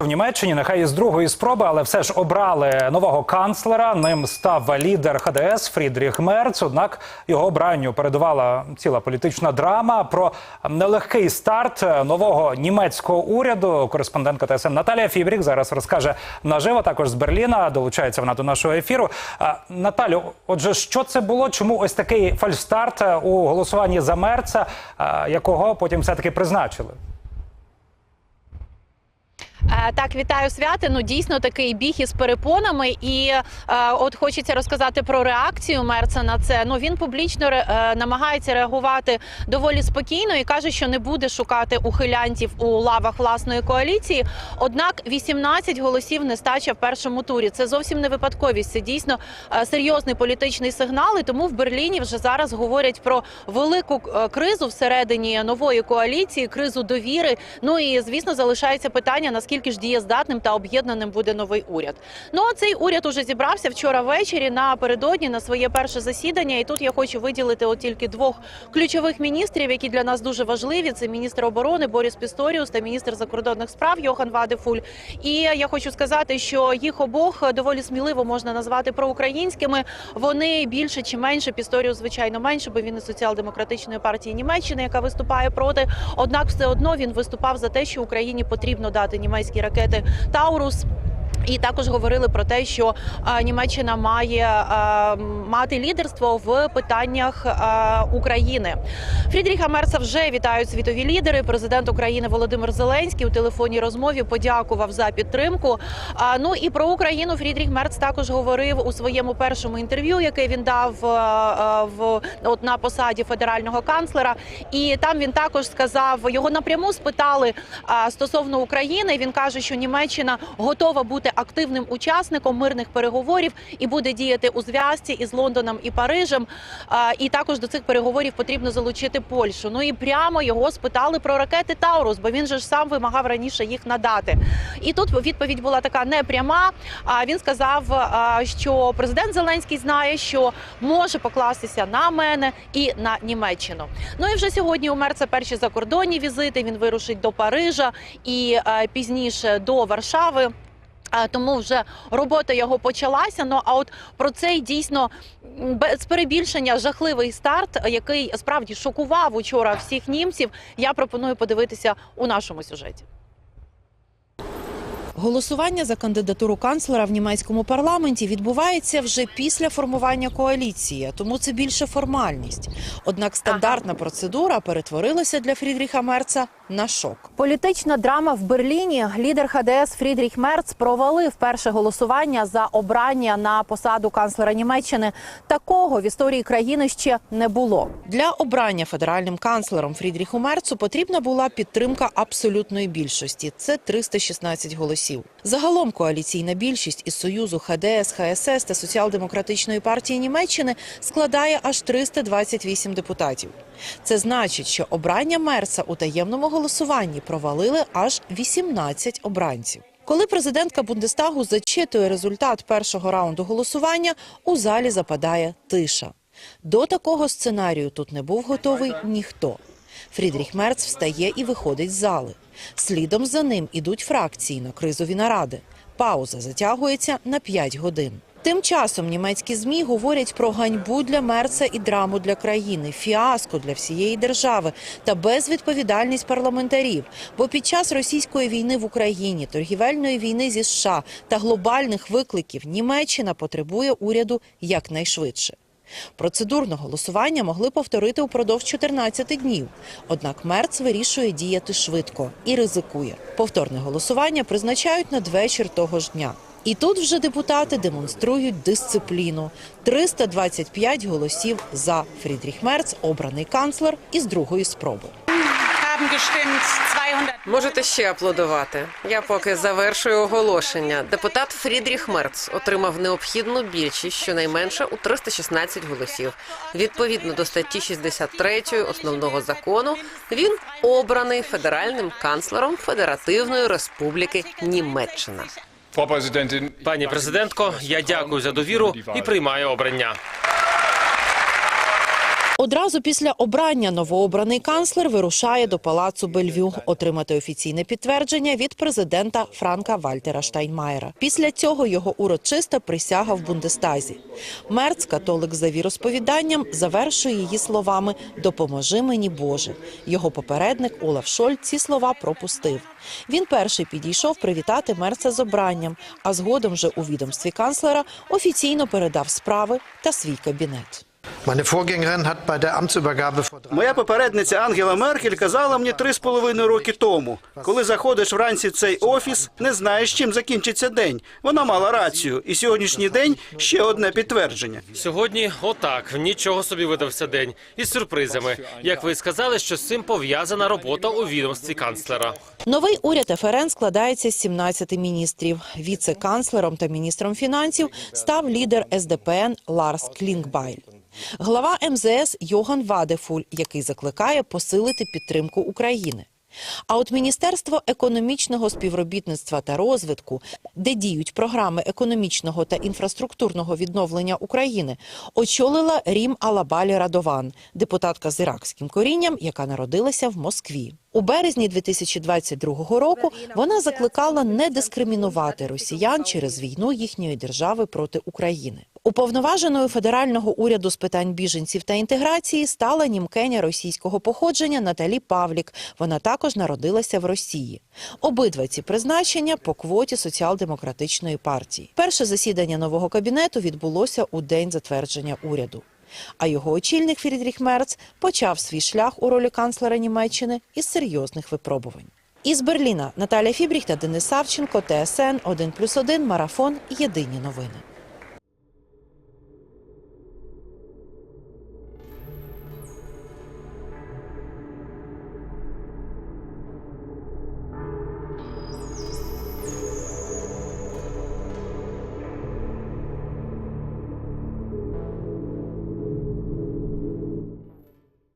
В Німеччині нехай із другої спроби, але все ж обрали нового канцлера. Ним став лідер ХДС Фрідріх Мерц. Однак його обранню передувала ціла політична драма про нелегкий старт нового німецького уряду. Кореспондентка ТСН Наталія Фібрік зараз розкаже наживо. Також з Берліна долучається вона до нашого ефіру. Наталю, отже, що це було? Чому ось такий фальстарт у голосуванні за Мерца, якого потім все таки призначили? Е, Так, вітаю святи. Ну дійсно такий біг із перепонами, і е, от хочеться розказати про реакцію Мерца на це. Ну він публічно е, намагається реагувати доволі спокійно і каже, що не буде шукати ухилянтів у лавах власної коаліції. Однак 18 голосів нестача в першому турі. Це зовсім не випадковість. Це дійсно е, серйозний політичний сигнал. І тому в Берліні вже зараз говорять про велику е, кризу всередині нової коаліції, кризу довіри. Ну і звісно, залишається питання наскільки ж дієздатним та об'єднаним буде новий уряд. Ну а цей уряд уже зібрався вчора ввечері напередодні на своє перше засідання. І тут я хочу виділити от тільки двох ключових міністрів, які для нас дуже важливі. Це міністр оборони Борис Пісторіус та міністр закордонних справ Йохан Вадефуль. І я хочу сказати, що їх обох доволі сміливо можна назвати проукраїнськими. Вони більше чи менше Пісторіус, звичайно, менше, бо він із соціал-демократичної партії Німеччини, яка виступає проти. Однак, все одно він виступав за те, що Україні потрібно дати німецькі ракети Таурус. І також говорили про те, що Німеччина має мати лідерство в питаннях України. Фрідріха Мерца вже вітають світові лідери. Президент України Володимир Зеленський у телефонній розмові подякував за підтримку. Ну і про Україну Фрідріх Мерц також говорив у своєму першому інтерв'ю, яке він дав в от на посаді федерального канцлера. І там він також сказав його напряму спитали стосовно України. Він каже, що Німеччина готова бути активним учасником мирних переговорів і буде діяти у зв'язці із Лондоном і Парижем. І також до цих переговорів потрібно залучити Польщу. Ну і прямо його спитали про ракети Таурус, бо він же ж сам вимагав раніше їх надати. І тут відповідь була така непряма. А він сказав, що президент Зеленський знає, що може покластися на мене і на Німеччину. Ну і вже сьогодні у Мерца перші закордонні візити. Він вирушить до Парижа і е, пізніше до Варшави. Тому вже робота його почалася. Ну а от про цей дійсно без перебільшення жахливий старт, який справді шокував учора всіх німців. Я пропоную подивитися у нашому сюжеті. Голосування за кандидатуру канцлера в німецькому парламенті відбувається вже після формування коаліції, тому це більше формальність. Однак стандартна процедура перетворилася для Фрідріха Мерца на шок. Політична драма в Берліні. Лідер ХДС Фрідріх Мерц провалив перше голосування за обрання на посаду канцлера Німеччини. Такого в історії країни ще не було. Для обрання федеральним канцлером Фрідріху Мерцу потрібна була підтримка абсолютної більшості. Це 316 голосів. Загалом коаліційна більшість із союзу ХДС, ХСС та соціал-демократичної партії Німеччини складає аж 328 депутатів. Це значить, що обрання Мерца у таємному голосуванні провалили аж 18 обранців. Коли президентка Бундестагу зачитує результат першого раунду голосування, у залі западає тиша. До такого сценарію тут не був готовий ніхто. Фрідріх Мерц встає і виходить з зали. Слідом за ним ідуть фракції на кризові наради. Пауза затягується на 5 годин. Тим часом німецькі змі говорять про ганьбу для Мерца і драму для країни, фіаско для всієї держави та безвідповідальність парламентарів. Бо під час російської війни в Україні, торгівельної війни зі США та глобальних викликів Німеччина потребує уряду якнайшвидше. Процедурне голосування могли повторити упродовж 14 днів. Однак Мерц вирішує діяти швидко і ризикує. Повторне голосування призначають надвечір того ж дня. І тут вже депутати демонструють дисципліну. 325 голосів за Фрідріх Мерц, обраний канцлер із другої спроби. Haben gestimmt 200. Можете ще аплодувати. Я поки завершую оголошення. Депутат Фрідріх Мерц отримав необхідну більшість щонайменше у 316 голосів. Відповідно до статті 63 основного закону, він обраний федеральним канцлером Федеративної Республіки Німеччина. Пані президентко, я дякую за довіру і приймаю обрання. Одразу після обрання новообраний канцлер вирушає до палацу Бельвю отримати офіційне підтвердження від президента Франка Вальтера Штайнмаєра. Після цього його урочиста присяга в Бундестазі. Мерц, католик за віросповіданням, завершує її словами «Допоможи мені, Боже». Його попередник Олаф Шольц ці слова пропустив. Він перший підійшов привітати Мерца з обранням, а згодом вже у відомстві канцлера офіційно передав справи та свій кабінет. Моя попередниця Ангела Меркель казала мені три з половиною роки тому. Коли заходиш вранці в цей офіс, не знаєш, чим закінчиться день. Вона мала рацію, і сьогоднішній день ще одне підтвердження. Сьогодні отак. Нічого собі видався день. Із сюрпризами. Як ви сказали, що з цим пов'язана робота у відомстві канцлера. Новий уряд ФРН складається з 17 міністрів. Віце-канцлером та міністром фінансів став лідер СДПН Ларс Клінгбайль. Глава МЗС Йоган Вадефуль, який закликає посилити підтримку України. А от Міністерство економічного співробітництва та розвитку, де діють програми економічного та інфраструктурного відновлення України, очолила Рім Алабалі Радован, депутатка з іракським корінням, яка народилася в Москві. У березні 2022 року вона закликала не дискримінувати росіян через війну їхньої держави проти України. Уповноваженою федерального уряду з питань біженців та інтеграції стала німкеня російського походження Наталі Павлік. Вона також народилася в Росії. Обидва ці призначення по квоті соціал-демократичної партії. Перше засідання нового кабінету відбулося у день затвердження уряду. А його очільник Фрідріх Мерц почав свій шлях у ролі канцлера Німеччини із серйозних випробувань. Із Берліна Наталя Фібріх та Денис Савченко, ТСН 1+,1, Марафон. Єдині новини.